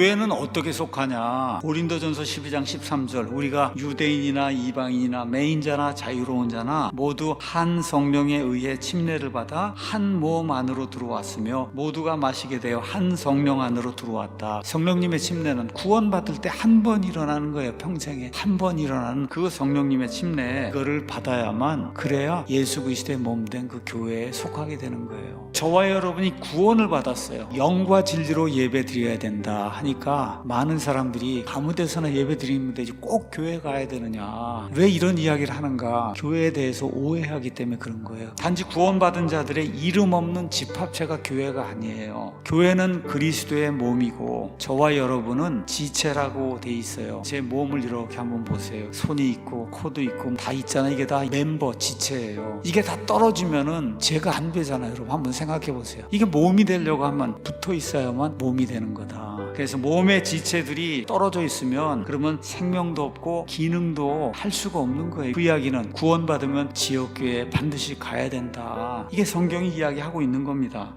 교회는 어떻게 속하냐? 고린도전서 12장 13절 우리가 유대인이나 이방인이나 매인자나 자유로운 자나 모두 한 성령에 의해 침례를 받아 한몸 안으로 들어왔으며 모두가 마시게 되어 한 성령 안으로 들어왔다. 성령님의 침례는 구원받을 때 한 번 일어나는 거예요. 평생에 한 번 일어나는 그 성령님의 침례 그거를 받아야만 그래야 예수 그리스도의 몸 된 그 교회에 속하게 되는 거예요. 저와 여러분이 구원을 받았어요. 영과 진리로 예배 드려야 된다 하니 까 많은 사람들이 아무 데서나 예배 드리면 되지 꼭 교회 가야 되느냐. 왜 이런 이야기를 하는가? 교회에 대해서 오해하기 때문에 그런 거예요. 단지 구원받은 자들의 이름 없는 집합체가 교회가 아니에요. 교회는 그리스도의 몸이고 저와 여러분은 지체라고 돼 있어요. 제 몸을 이렇게 한번 보세요. 손이 있고 코도 있고 다 있잖아요. 이게 다 멤버 지체예요. 이게 다 떨어지면은 제가 안 되잖아요. 여러분 한번 생각해 보세요. 이게 몸이 되려고 하면 붙어 있어야만 몸이 되는 거다. 그래서 몸의 지체들이 떨어져 있으면 그러면 생명도 없고 기능도 할 수가 없는 거예요. 그 이야기는 구원받으면 지역교회 반드시 가야 된다. 이게 성경이 이야기하고 있는 겁니다.